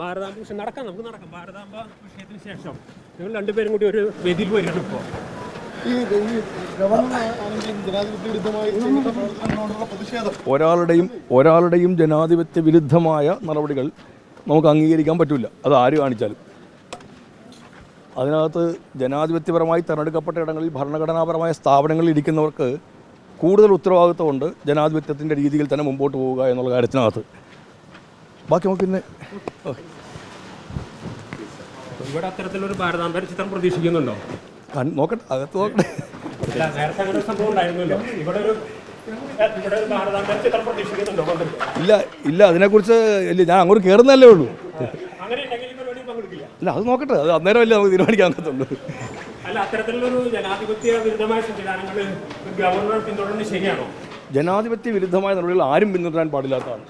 ഭാരതാംബ വിഷയം നടക്കാം നമുക്ക് നടക്കാം. ഭാരതാംബ വിഷയത്തിന് ശേഷം നിങ്ങൾ രണ്ടുപേരും കൂടി ഒരു വേദിയിൽ വരികയാണ് ഇപ്പോൾ ഒരാളുടെയും ഒരാളുടെയും ജനാധിപത്യ വിരുദ്ധമായ നടപടികൾ നമുക്ക് അംഗീകരിക്കാൻ പറ്റില്ല അത് ആര് കാണിച്ചാലും. അതിനകത്ത് ജനാധിപത്യപരമായി തിരഞ്ഞെടുക്കപ്പെട്ട ഇടങ്ങളിൽ ഭരണഘടനാപരമായ സ്ഥാപനങ്ങളിൽ ഇരിക്കുന്നവർക്ക് കൂടുതൽ ഉത്തരവാദിത്വമുണ്ട് ജനാധിപത്യത്തിന്റെ രീതിയിൽ തന്നെ മുമ്പോട്ട് പോവുക എന്നുള്ള കാര്യത്തിനകത്ത്. ബാക്കി നമുക്ക് പിന്നെ ഇവിടെ അത്തരത്തിലൊരു ഭാരതാംബ ചിത്രം പ്രതീക്ഷിക്കുന്നുണ്ടോ? നോക്കട്ടെ അകത്ത് നോക്കട്ടെ. ഇല്ല ഇല്ല അതിനെക്കുറിച്ച് ഇല്ല ഞാൻ അങ്ങോട്ട് കയറുന്നല്ലേ ഉള്ളൂ. ഇല്ല അത് നോക്കട്ടെ അത് അന്നേരം അല്ലേ നമുക്ക് തീരുമാനിക്കാൻ പറ്റുള്ളൂ ജനാധിപത്യ വിരുദ്ധമായ നടപടികൾ ആരും പിന്തുടരാൻ പാടില്ലാത്തതാണ്.